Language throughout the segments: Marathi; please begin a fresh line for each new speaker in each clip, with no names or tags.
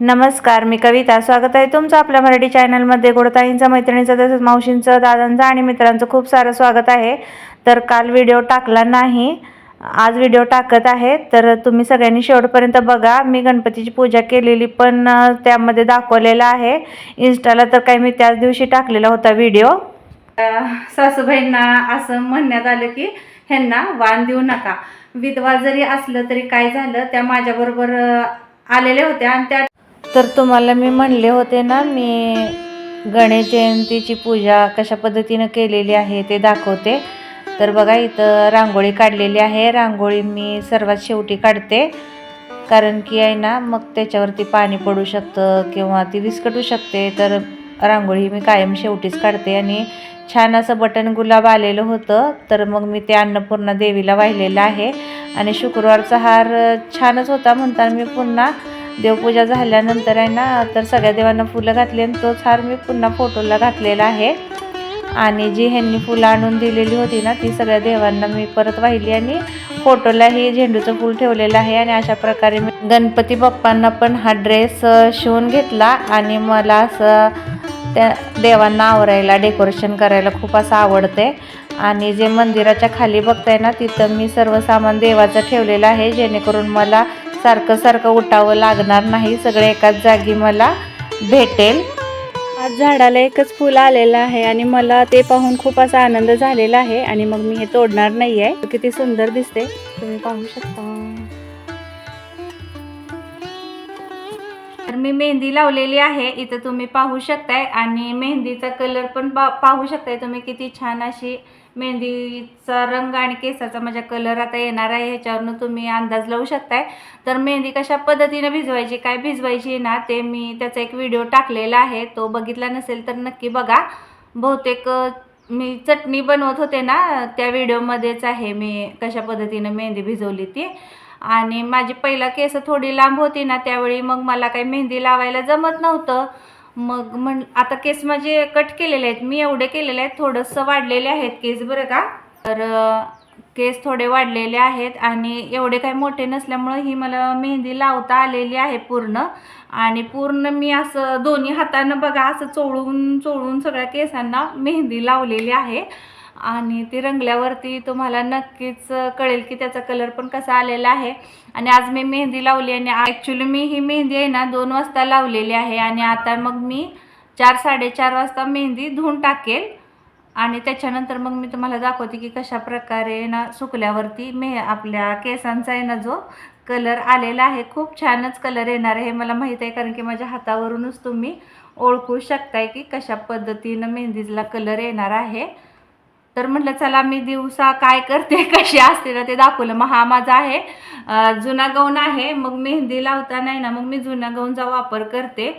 नमस्कार मी कविता. स्वागत आहे तुमचं आपल्या मराठी चॅनलमध्ये. गोडताईंचं मैत्रिणीचं तसंच मावशींचं दादांचं आणि मित्रांचं खूप सारं स्वागत आहे. तर काल व्हिडिओ टाकला नाही आज व्हिडिओ टाकत आहे. तर तुम्ही सगळ्यांनी शेवटपर्यंत बघा. मी गणपतीची पूजा केलेली पण त्यामध्ये दाखवलेलं आहे. इन्स्टाला तर काही मी त्याच दिवशी टाकलेला होता व्हिडिओ. सासूबाईंना असं म्हणण्यात आलं की ह्यांना वाण देऊ नका. विधवा जरी असलं तरी काय झालं त्या माझ्याबरोबर आलेले आलेल्या होत्या आणि त्या तर तुम्हाला मी म्हणले होते ना मी गणेश जयंतीची पूजा कशा पद्धतीनं केलेली आहे ते दाखवते. तर बघा इथं रांगोळी काढलेली आहे. रांगोळी मी सर्वात शेवटी काढते. कारण की आहे ना मग त्याच्यावरती पाणी पडू शकतं किंवा ती विस्कटू शकते. तर रांगोळी मी कायम शेवटीच काढते. आणि छान असं बटन गुलाब आलेलं होतं. तर मग मी ते अन्नपूर्णा देवीला वाहिलेलं आहे. आणि शुक्रवारचा हार छानच होता म्हणताना मी पुन्हा देवपूजा झाल्यानंतर आहे ना तर सगळ्या देवांना फुलं घातली आणि तोच हार मी पुन्हा फोटोला घातलेला आहे. आणि जी ह्यांनी फुलं आणून दिलेली होती ना ती सगळ्या देवांना मी परत वाहिली आणि फोटोलाही झेंडूचं फूल ठेवलेलं आहे आणि अशा प्रकारे मी गणपती बाप्पांना पण हा ड्रेस शिवून घेतला आणि मला असं त्या देवांना आवरायला डेकोरेशन करायला खूप असं आवडते. आणि जे मंदिराच्या खाली बघताय ना तिथं मी सर्व सामान देवाचं ठेवलेलं आहे जेणेकरून मला सारखं सारखं उठावं लागणार नाही. सगळे एकाच जागी मला भेटेल.
आज झाडाला एकच फुल आलेलं आहे आणि मला ते पाहून खूप असा आनंद झालेला आहे आणि मग मी हे तोडणार नाही आहे किती सुंदर दिसते. तुम्ही पाहू शकता.
तर मी मेहंदी लावलेली आहे. इथं तुम्ही पाहू शकताय आणि मेहंदीचा कलर पण पा पाहू शकताय तुम्ही. किती छान अशी मेहंदीचा रंग आणि केसाचा माझ्या कलर आता येणार आहे ह्याच्यावरनं तुम्ही अंदाज लावू शकताय. तर मेहंदी कशा पद्धतीनं भिजवायची काय भिजवायची ना ते मी त्याचा एक व्हिडिओ टाकलेला आहे. तो बघितला नसेल तर नक्की बघा. बहुतेक मी चटणी बनवत होते ना त्या व्हिडिओमध्येच आहे मी कशा पद्धतीनं मेहंदी भिजवली ती. आणि माझी पहिला केस थोडी लांब होती ना त्यावेळी मग मला काही मेहंदी लावायला जमत नव्हतं. मग म्हण आता केस माझे कट केलेले आहेत. मी एवढे केलेले आहेत थोडंसं वाढलेले आहेत केस बरं का? तर केस थोडे वाढलेले आहेत आणि एवढे काही मोठे नसल्यामुळं ही मला मेहंदी लावता आलेली आहे पूर्ण. आणि पूर्ण मी असं दोन्ही हातानं बघा असं चोळून चोळून सगळ्या केसांना मेहंदी लावलेली आहे. आणि ती रंगल्यावरती तुम्हाला नक्कीच कळेल की त्याचा कलर पण कसा आलेला आहे. आणि आज मी मेहंदी लावली आणि ॲक्च्युली मी ही मेहंदी आहे ना दोन वाजता लावलेली आहे. आणि आता मग मी चार साडेचार वाजता मेहंदी धुवून टाकेल. आणि त्याच्यानंतर मग मी तुम्हाला दाखवते की कशा प्रकारे ना सुकल्यावरती मे आपल्या केसांचा आहे ना जो कलर आलेला आहे. खूप छानच कलर येणार आहे हे मला माहीत आहे कारण की माझ्या हातावरूनच तुम्ही ओळखू शकताय की कशा पद्धतीनं मेहंदीला कलर येणार आहे. तर म्हटलं चला मी दिवसा काय करते कशी असते ना ते दाखवलं. मग हा माझा आहे जुना गौन आहे. मग मेहंदी लावता नाही ना मग मी जुना गौनचा वापर करते.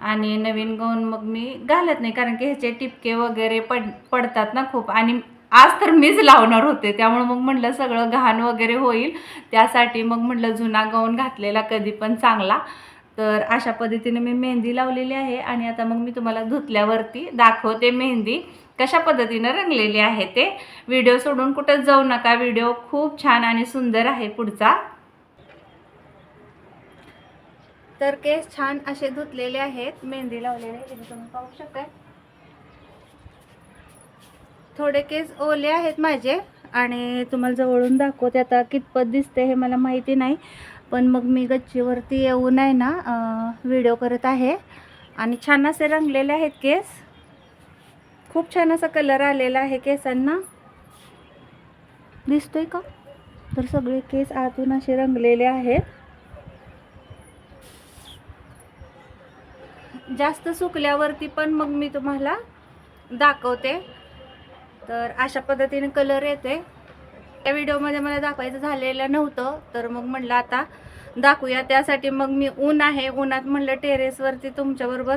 आणि नवीन गौन मग मी घालत नाही कारण की ह्याचे टिपके वगैरे पड पडतात ना खूप. आणि आज तर मीच लावणार होते त्यामुळे मग म्हटलं सगळं घाण वगैरे होईल. त्यासाठी मग म्हटलं जुना गौन घातलेला कधी पण चांगला. तर अशा पद्धतीने मी मेहंदी लावलेली आहे. आणि आता मग मी तुम्हाला धुतल्यावरती दाखवते मेहंदी. कशा पद्धतीनं रंगलेली आहे ते व्हिडिओ सोडून कुठंच जाऊ नका. व्हिडिओ खूप छान आणि सुंदर आहे पुढचा. तर केस छान असे धुतलेले आहेत. मेहंदी लावलेले आहे तुम्ही पाहू शकता थोडे केस ओले आहेत माझे आणि तुम्हाला जवळून दाखवते. आता कितपत दिसते हे मला माहिती नाही पण मग मी गच्चीवरती येऊन आहे ना व्हिडिओ करत आहे. आणि छान असे रंगलेले आहेत केस. खूप छान असा कलर आलेला आहे केसांना. दिसतोय का? तर सगळे केस आतून असे रंगलेले आहेत. जास्त सुकल्यावरती पण मग मी तुम्हाला दाखवते. तर अशा पद्धतीने कलर येतोय. त्या व्हिडिओमध्ये मला दाखवायचं झालेलं नव्हतं तर मग म्हटलं आता दाखवूया. त्यासाठी मग मी ऊन आहे. उन्हात म्हणलं टेरेसवरती तुमच्याबरोबर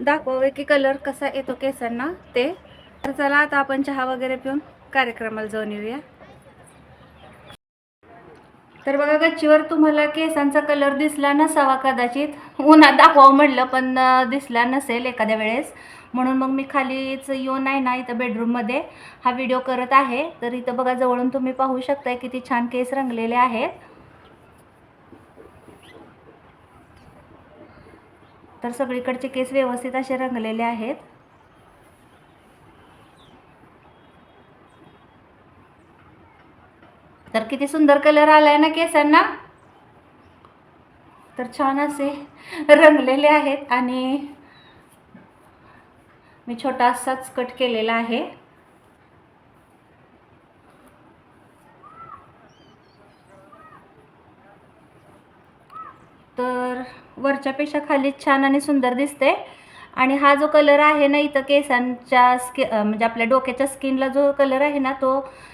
दाखवावे की कलर कसा येतो केसांना ते. तर चला आता आपण चहा वगैरे पिऊन कार्यक्रमाला जाऊन येऊया. तर बघा गच्चीवर तुम्हाला केसांचा कलर दिसला नसावा कदाचित. उन्हात दाखवावं म्हटलं पण दिसला नसेल एखाद्या वेळेस. म्हणून मग मी खालीच येऊन आहे ना इथं बेडरूममध्ये हा व्हिडिओ करत आहे. तर इथं बघा जवळून तुम्ही पाहू शकताय किती छान केस रंगलेले आहेत. तर सगळीकडचे केस व्यवस्थित असे रंगलेले आहेत. तर किती सुंदर कलर आलाय ना केसांना? तर छान असे रंगलेले आहेत आणि मी छोटासाच कट केलेला आहे. तर वरच्यापेक्षा खाली छान आणि सुंदर दिसते. आणि हा जो कलर आहे ना इथं केसांच्या स्कि म्हणजे आपल्या डोक्याच्या स्किनला जो कलर आहे ना तो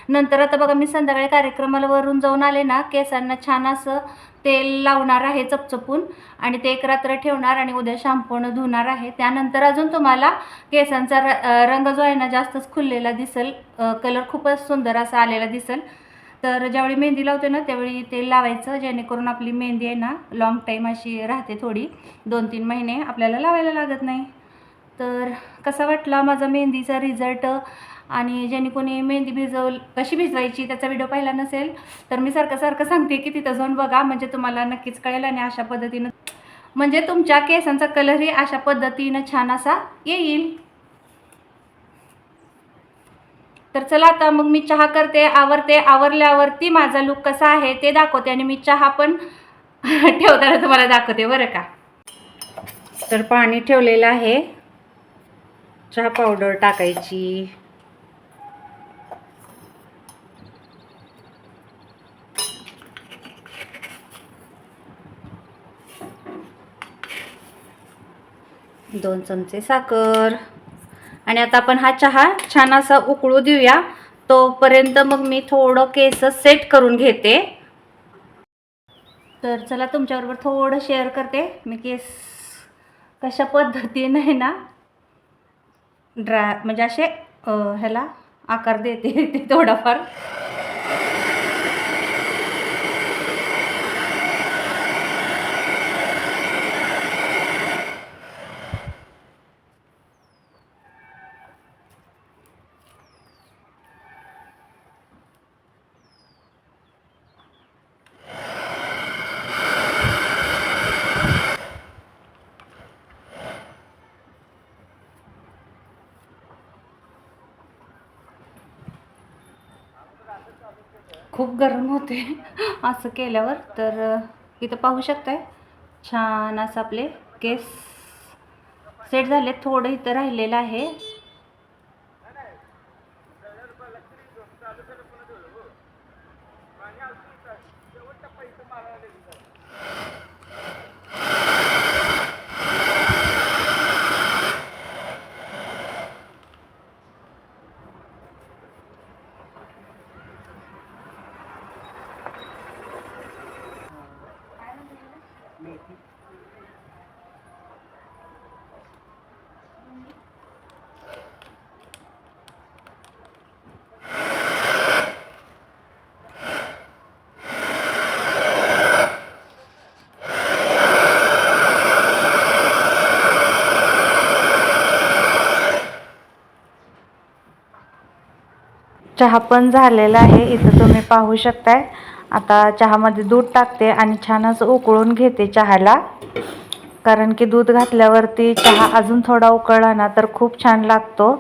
नंतर आता बघा मी संध्याकाळी कार्यक्रमाला वरून जाऊन आले ना केसांना छान असं तेल लावणार आहे चपचपून आणि ते एक रात्र ठेवणार आणि उद्या शॅम्पूनं धुणार आहे. त्यानंतर अजून तुम्हाला केसांचा र रंग जो आहे ना जास्तच खुललेला दिसेल कलर खूपच सुंदर असा आलेला दिसेल. तर ज्यावेळी मेहंदी लावते ना त्यावेळी तेल लावायचं जेणेकरून आपली मेहंदी आहे ना लॉंग टाईम अशी राहते थोडी. दोन तीन महिने आपल्याला लावायला लागत नाही. तर कसा वाटला माझा मेहंदीचा रिझल्ट आणि ज्याने कोणी मेहंदी भिजवल कशी भिजवायची त्याचा व्हिडिओ पाहिला नसेल तर मी सारखं सारखं सांगते की तिथं जाऊन बघा. म्हणजे तुम्हाला नक्कीच कळेल आणि अशा पद्धतीनं म्हणजे तुमच्या केसांचा कलरही अशा पद्धतीनं छान असा येईल. तर चला आता मग मी चहा करते आवरते. आवरल्यावरती माझा लुक कसा आहे ते दाखवते आणि मी चहा पण ठेवताना तुम्हाला दाखवते बरं का? तर पाणी ठेवलेलं आहे. चहा पावडर टाकायची. दोन चमचे साखर. आणि आता आपण हा चहा छान असा उकळू देऊया. तोपर्यंत मग मी थोडं केस सेट करून घेते. तर चला तुमच्याबरोबर थोडं शेअर करते. मी केस कशा पद्धतीने आहे ना ड्रा म्हणजे असे ह्याला आकार देते ते थोडाफार. खूप गरम होते. असं केल्यावर तर इथं पाहू शकताय. छान असं आपले केस सेट झाले थोडं इथं राहिलेलं आहे. चहा पण झालेला आहे इथं तुम्ही पाहू शकताय. आता चहामध्ये दूध टाकते आणि छान असं उकळून घेते चहाला. कारण की दूध घातल्यावरती चहा अजून थोडा उकळला ना तर खूप छान लागतो.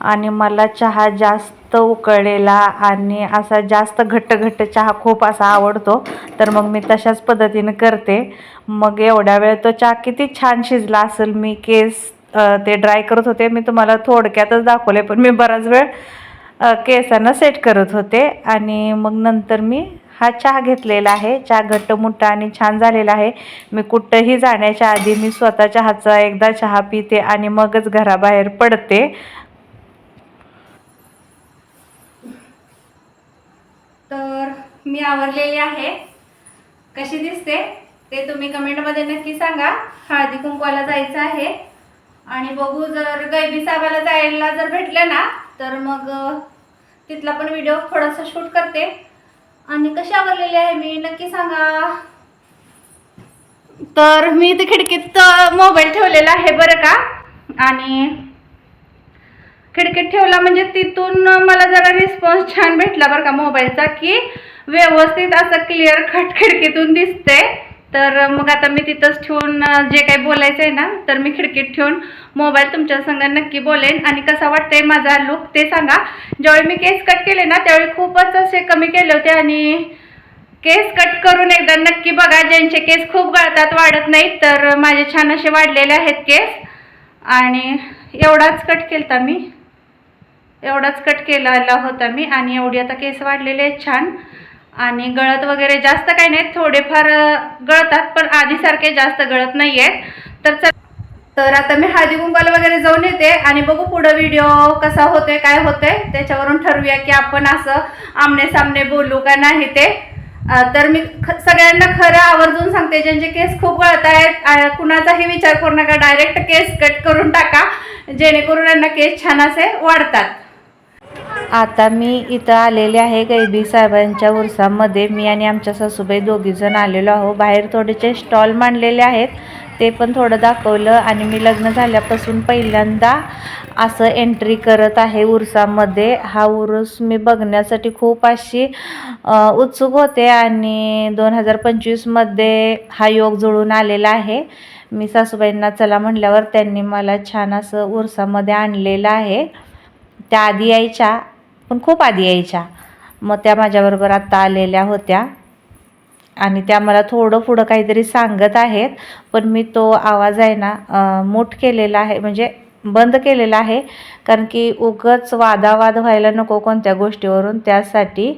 आणि मला चहा जास्त उकळलेला आणि असा जास्त घट्ट घट्ट चहा खूप असा आवडतो तर मग मी तशाच पद्धतीनं करते. मग एवढ्या वेळ तो चहा किती छान शिजला असेल मी केस ते ड्राय करत होते. मी तुम्हाला थोडक्यातच दाखवले पण मी बराच वेळ केसांना सेट करत होते. आणि मग नंतर मी हा चहा घेतलेला आहे. चहा घट्ट मोठा आणि छान झालेला आहे. मी कुठंही जाण्याच्या आधी मी स्वतः चहाचा एकदा चहा पिते आणि मगच घराबाहेर पडते. तर मी आवरलेली आहे. कशी दिसते ते तुम्ही कमेंटमध्ये नक्की सांगा. हळदी कुंकवाला जायचं आहे. आणि बघू जर गैबी साहेबाला जायला जर भेटलं ना तर मग तिथला पण व्हिडिओ थोडासा शूट करते. आणि कशी आवरलेली आहे मी? नक्की सांगा. तर मी इथे खिडकीत मोबाईल ठेवलेला आहे बरं का? आणि खिडकीत ठेवला म्हणजे तिथून मला जरा रिस्पॉन्स छान भेटला बरं का मोबाईलचा की व्यवस्थित असं क्लिअर खट खिडकीतून दिसते तर मग आता मी तिथंच ठेवून जे काही बोलायचं आहे ना तर मी खिडकीत ठेवून मोबाईल तुमच्या संग नक्की बोलेन. आणि कसा वाटतंय माझा लुक ते सांगा. ज्यावेळी मी केस कट केले ना त्यावेळी खूपच असे कमी केले होते. आणि केस कट करून एकदा नक्की बघा ज्यांचे केस खूप गळतात वाढत नाहीत तर माझे छान असे वाढलेले आहेत केस. आणि एवढाच कट केलता मी. एवढाच कट केलेला होता मी. आणि एवढी आता केस वाढलेले आहेत छान. आणि गळत वगैरे जास्त काही नाहीत थोडेफार गळतात पण आधीसारखे जास्त गळत नाही आहेत तर चल तर आता मी हळदी कुंकाला वगैरे जाऊन येते आणि बघू पुढं व्हिडिओ कसा होतोय काय होतंय. त्याच्यावरून ठरवूया की आपण असं आमने सामने बोलू का नाही ते. तर मी ख- सगळ्यांना खरं आवर्जून सांगते ज्यांचे केस खूप गळत आहेत कुणाचाही विचार करू नका डायरेक्ट केस कट करून टाका. जेणेकरून यांना केस छान असे वाढतात.
आता मी इथं आलेले आहे गैबी साहेबांच्या उरसामध्ये. मी आणि आमच्या सासूबाई दोघीजण आलेलो आहो बाहेर थोडेसे स्टॉल मांडलेले आहेत. ते पण थोडं दाखवलं आणि मी लग्न झाल्यापासून पहिल्यांदा असं एंट्री करत आहे उरसामध्ये. हा उरूस मी बघण्यासाठी खूप अशी उत्सुक होते आणि दोन हजार पंचवीसमध्ये हा योग जुळून आलेला आहे. मी सासूबाईंना चला म्हटल्यावर त्यांनी मला छान असं उरसामध्ये आणलेलं आहे. त्या आधी यायच्या. पण खूप आधी यायच्या. मग त्या माझ्याबरोबर आत्ता आलेल्या होत्या. आणि त्या मला थोडं पुढं काहीतरी सांगत आहेत पण मी तो आवाज आहे ना मूट केलेला आहे म्हणजे बंद केलेला आहे कारण की उगच वादावाद व्हायला नको कोणत्या गोष्टीवरून त्यासाठी.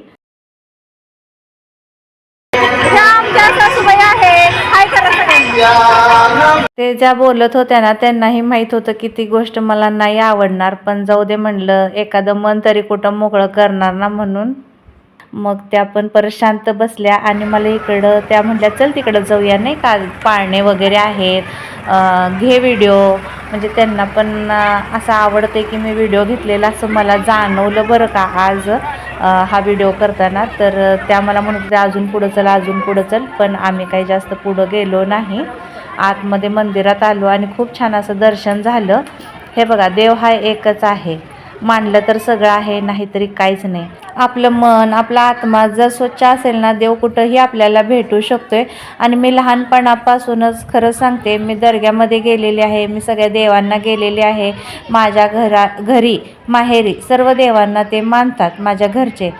ते ज्या बोलत होत्या ना त्यांनाही माहीत होतं की ती गोष्ट मला नाही आवडणार पण जाऊ दे म्हणलं एखादं मन तरी कुठं मोकळं करणार ना म्हणून. मग त्या पण परत शांत बसल्या आणि मला इकडं त्या म्हटल्या चल तिकडं जाऊया नाही का? पाळणे वगैरे आहेत घे व्हिडिओ. म्हणजे त्यांना पण असं आवडते की मी व्हिडिओ घेतलेला असं मला जाणवलं बरं का आज हा व्हिडिओ करताना. तर त्या मला म्हणत होत्या अजून पुढं चल अजून पुढं चल पण आम्ही काही जास्त पुढं गेलो नाही. आतमध्ये मंदिरात आलो आणि खूप छान असं दर्शन झालं. हे बघा देव हा एकच आहे. मानलं तर सगळं आहे नाहीतरी काहीच नाही. आपलं मन आपला आत्मा जर स्वच्छ असेल ना देव कुठंही आपल्याला भेटू शकतो आहे आणि मी लहानपणापासूनच खरं सांगते मी दर्ग्यामध्ये गेलेली आहे मी सगळ्या देवांना गेलेली आहे. माझ्या घरा घरी माहेरी सर्व देवांना ते मानतात माझ्या घरचे.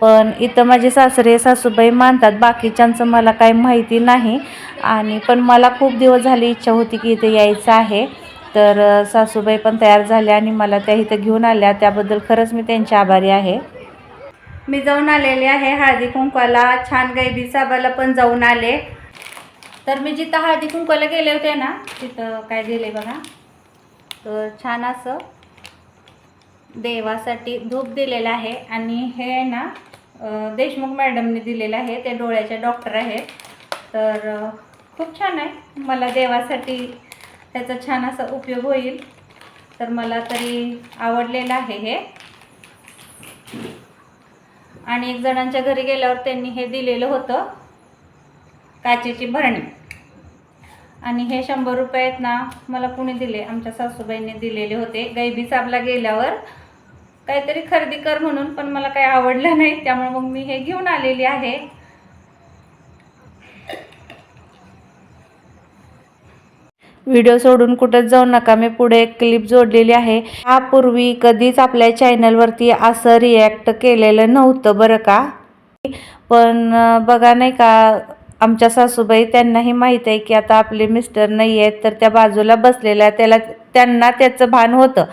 पण इथं माझे सासरे सासूबाई मानतात बाकीच्यांचं मला काही माहिती नाही. आणि पण मला खूप दिवस झाली इच्छा होती की इथे यायचं आहे. तर सासूबाई पण तयार झाल्या आणि मला त्या इथं घेऊन आल्या. त्याबद्दल खरंच मी त्यांची आभारी आहे.
मी जाऊन आलेले आहे हळदी कुंकवाला. छान गैबी साबाला पण जाऊन आले. तर मी जिथं हळदी कुंकवाला गेले होते ना तिथं काय दिले बघा. तर छान असं देवासाठी धूप दिलेलं आहे. आणि हे आहे ना देशमुख मॅडमने दिलेलं आहे ते डोळ्याचे डॉक्टर आहेत. तर खूप छान आहे. मला देवासाठी त्याचा छान असा उपयोग होईल. तर मला तरी आवडलेलं आहे हे. आणि एक जणांच्या घरी गेल्यावर त्यांनी हे दिलेलं होतं काचेची भरणी. आणि हे शंभर रुपये आहेत ना मला कुणी दिले? आमच्या सासूबाईंनी दिलेले होते. गैबी साबला गेल्यावर काहीतरी खरेदी कर म्हणून पण मला काही आवडलं नाही त्यामुळे मग मी हे घेऊन आलेली आहे.
व्हिडिओ सोडून कुठंच जाऊ नका मी पुढे एक क्लिप जोडलेली आहे. यापूर्वी कधीच आपल्या चॅनलवरती असं रिॲक्ट केलेलं नव्हतं बरं का? पण बघा नाही का आमच्या सासूबाई त्यांनाही माहीत आहे की आता आपले मिस्टर नाही आहेत तर त्या बाजूला बसलेल्या त्याला त्यांना त्याचं भान होतं.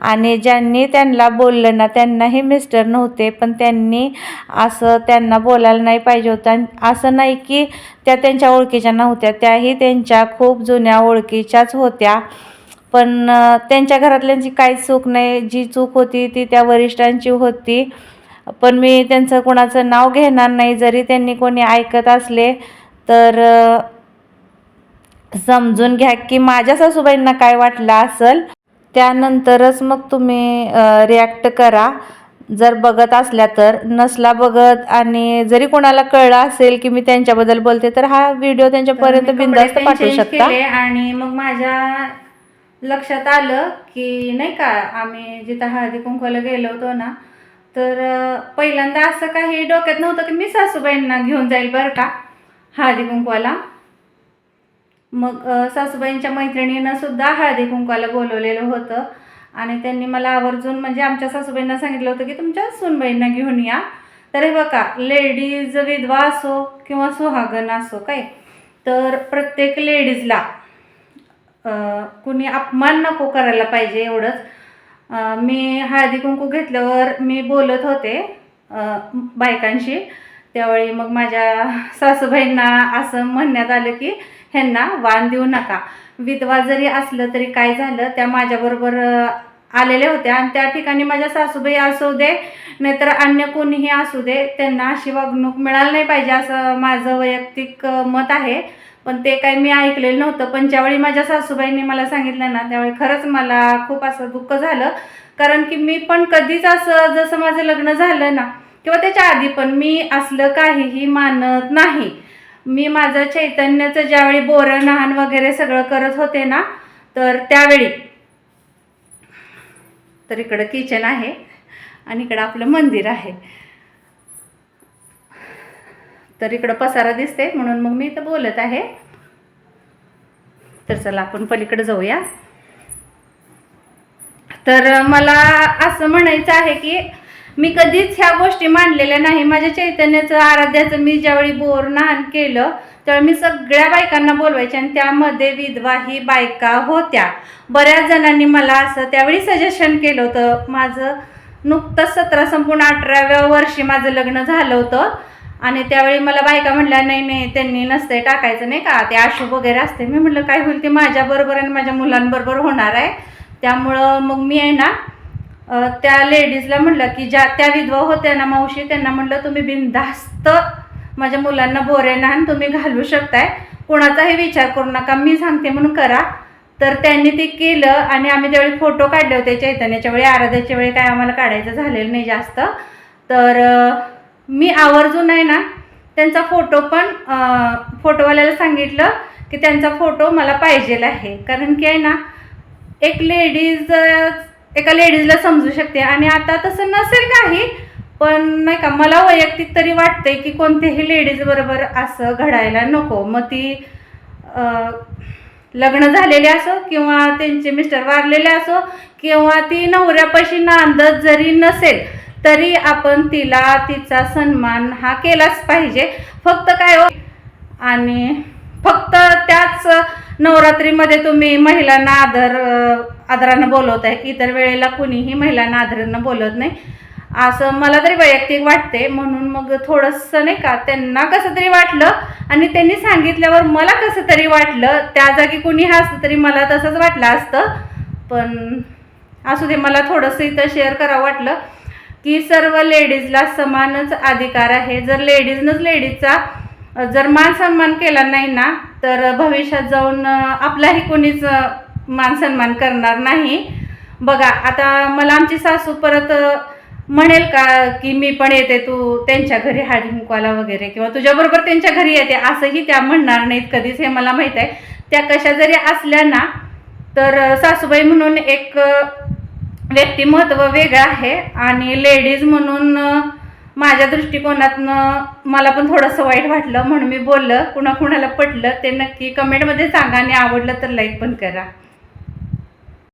आणि ज्यांनी त्यांना बोललं ना त्यांनाही मिस्टर नव्हते पण त्यांनी असं त्यांना बोलायला नाही पाहिजे होतं. आणि असं नाही की त्या त्यांच्या ओळखीच्या नव्हत्या त्याही त्यांच्या खूप जुन्या ओळखीच्याच होत्या. पण त्यांच्या घरातल्यांची काहीच चूक नाही. जी चूक होती ती त्या वरिष्ठांची होती. पण मी त्यांचं कोणाचं नाव घेणार नाही. जरी त्यांनी कोणी ऐकत असले तर समजून घ्या की माझ्या सासूबाईंना काय वाटलं असेल त्यानंतरच मग तुम्ही रिॲक्ट करा. जर बघत असल्या तर नसला बघत आणि जरी कोणाला कळलं असेल की मी त्यांच्याबद्दल बोलते तर हा व्हिडिओ त्यांच्यापर्यंत बिंदास्त पाठवू शकता.
आणि मग माझ्या लक्षात आलं की नाही का आम्ही जिथं हळदी कुंकवाला गेलो होतो ना तर पहिल्यांदा असं काही डोक्यात नव्हतं की मी सासूबाईंना घेऊन जाईल बरं का हळदी कुंकवाला. मग सासूबाईंच्या मैत्रिणीनं सुद्धा हळदी कुंकवाला बोलवलेलं होतं आणि त्यांनी मला आवर्जून म्हणजे आमच्या सासूबाईंना सांगितलं होतं की तुमच्या सूनबाईंना घेऊन या. तर हे बघा लेडीज विधवा असो किंवा सुहागन असो काय? तर प्रत्येक लेडीजला कुणी अपमान नको करायला पाहिजे एवढंच. मी हळदी कुंकू घेतल्यावर मी बोलत होते बायकांशी. त्यावेळी मग माझ्या सासूबाईंना असं म्हणण्यात आलं की ह्यांना वाण देऊ नका. विधवा जरी असलं तरी काय झालं त्या माझ्याबरोबर आलेल्या होत्या आणि त्या ठिकाणी माझ्या सासूबाई असू दे नाहीतर अन्य कोणीही असू दे त्यांना अशी वागणूक मिळाली नाही पाहिजे असं माझं वैयक्तिक मत आहे. पण ते काही मी ऐकलेलं नव्हतं. पण ज्यावेळी माझ्या सासूबाईंनी मला सांगितलं ना त्यावेळी खरंच मला खूप असं दुःख झालं. कारण की मी पण कधीच असं जसं माझं लग्न झालं ना किंवा त्याच्या आधी पण मी असलं काहीही मानत नाही. मी माझं चैतन्याचं ज्यावेळी बोरं नहाण वगैरे सगळं करत होते ना तर त्यावेळी तर इकडं किचन आहे आणि इकडं आपलं मंदिर आहे. तर इकडं पसारा दिसते म्हणून मग मी इथं बोलत आहे. तर चला आपण पलीकडे जाऊया. तर मला असं म्हणायचं आहे की मी कधीच ह्या गोष्टी मांडलेल्या नाही. माझ्या चैतन्याचं आराध्याचं मी ज्यावेळी बोर नाहन केलं त्यावेळी मी सगळ्या बायकांना बोलवायचे आणि त्यामध्ये विधवा ही बायका होत्या. बऱ्याच जणांनी मला असं त्यावेळी सजेशन केलं होतं. माझं नुकतंच सतरा संपूर्ण अठराव्या वर्षी माझं लग्न झालं होतं. आणि त्यावेळी मला बायका म्हणल्या नाही नाही त्यांनी नसतंय टाकायचं नाही का? ते आशू वगैरे असते मी म्हटलं काय होईल ते माझ्याबरोबर आणि माझ्या मुलांबरोबर होणार आहे. त्यामुळं मग मी आहे ना त्या लेडीजला म्हटलं की ज्या त्या विधवा होत्या ना मावशी त्यांना म्हटलं तुम्ही बिनधास्त माझ्या मुलांना बोरे आणि तुम्ही घालू शकताय. कोणाचाही विचार करू नका मी सांगते म्हणून करा. तर त्यांनी ते केलं आणि आम्ही त्यावेळी फोटो काढले होते चैतन्याच्या वेळी आराध्याच्या वेळी काय आम्हाला काढायचं झालेलं नाही जास्त. तर मी आवर्जून आहे ना त्यांचा फोटो पण फोटोवाल्याला सांगितलं की त्यांचा फोटो मला पाहिजेल आहे. कारण की आहे ना एक लेडीज एका लेडीजला समजू शकते. आणि आता तसं नसेल काही पण नाही का मला वैयक्तिक तरी वाटते की कोणत्याही लेडीजबरोबर असं घडायला नको. मग ती लग्न झालेले असो किंवा त्यांचे मिस्टर वारलेले असो किंवा ती नवऱ्यापाशी नांदत जरी नसेल तरी आपण तिला तिचा सन्मान हा केलाच पाहिजे. फक्त काय हो? आणि फक्त त्याच नवरात्रीमध्ये तुम्ही महिलांना आदर आदरानं बोलवत आहे. इतर वेळेला कुणीही महिलांना आदरानं बोलत नाही. असं मला तरी वैयक्तिक वाटते. म्हणून मग थोडंसं नाही का त्यांना कसं तरी वाटलं आणि त्यांनी सांगितल्यावर मला कसं तरी वाटलं त्या जागी कुणी असतं तरी मला तसंच वाटलं असतं. पण असू दे मला थोडंसं इथं शेअर करावं वाटलं. की सर्व लेडीजला समानच अधिकार आहे. जर लेडीजनंच लेडीजचा जर मान सन्मान केला नाही ना तर भविष्यात जाऊन आपलाही कोणीच मान सन्मान करणार नाही. बघा आता मला आमची सासू परत म्हणेल का की मी पण येते तू त्यांच्या घरी हळदी वगैरे किंवा तुझ्याबरोबर त्यांच्या घरी येते असंही त्या म्हणणार नाहीत कधीच हे मला माहीत आहे. त्या कशा जरी असल्या ना तर सासूबाई म्हणून एक व्यक्तिमत्व वेगळं आहे आणि लेडीज म्हणून माझ्या दृष्टिकोनातनं मला पण थोडंसं वाईट वाटलं म्हणून मी बोललं. कुणा कुणाला पटलं ते नक्की कमेंटमध्ये सांगा आणि आवडलं तर लाईक पण करा.